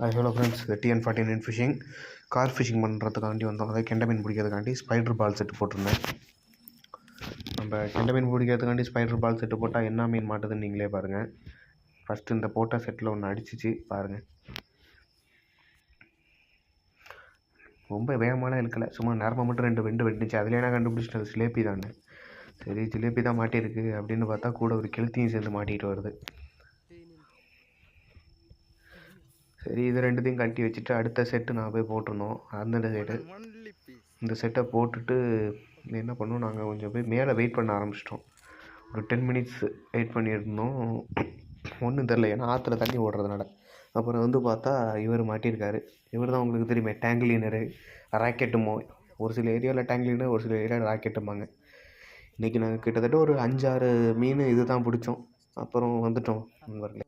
Hello friends TN forty nine fishing car fishing பண்ணுறதுக்காண்டி வந்தோம். அதாவது கெண்டை மீன் பிடிக்கிறதுக்காண்டி ஸ்பைடர் பால் செட்டு போட்டிருந்தேன். நம்ம கெண்டை மீன் பிடிக்கிறதுக்காண்டி ஸ்பைடர் பால் செட்டு போட்டால் என்ன மீன் மாட்டுதுன்னு நீங்களே பாருங்கள் ஃபஸ்ட்டு இந்த போட்ட செட்டில் ஒன்று அடிச்சிச்சு. பாருங்கள் ரொம்ப வேகமான இழுக்கலை. சும்மா நேரமாக மட்டும் ரெண்டு வெண்டு வெட்டுச்சு. அதுலேயே என்ன கண்டுபிடிச்சிட்டது? ஜிலேபி தானே. சரி ஜிலேபி தான் மாட்டியிருக்கு அப்படின்னு பார்த்தா கூட ஒரு கெளுத்தியும் சேர்ந்து மாட்டிகிட்டு வருது. சரி இது ரெண்டுத்தையும் கட்டி வச்சுட்டு அடுத்த செட்டு நான் போய் போட்டிருந்தோம் அந்த சைடு இந்த செட்டை போட்டுட்டு என்ன பண்ணோம் நாங்கள் கொஞ்சம் போய் மேலே வெயிட் பண்ண ஆரம்பிச்சிட்டோம். ஒரு டென் மினிட்ஸ் வெயிட் பண்ணியிருந்தோம். ஒன்றும் தெரில ஏன்னா ஆற்றுல தண்ணி ஓடுறதுனால. அப்புறம் வந்து பார்த்தா இவர் மாட்டியிருக்காரு. இவர் தான் உங்களுக்கு தெரியுமே டேங்க் கிளீனரு ராக்கெட்டுமோ ஒரு சில ஏரியாவில் டேங்க் கிளீனர் ஒரு சில ஏரியாவில் ராக்கெட்டும்பாங்க இன்றைக்கி நாங்கள் கிட்டத்தட்ட ஒரு அஞ்சாறு மீன் இது தான் பிடிச்சோம். அப்புறம் வந்துட்டோம். நண்பர்களே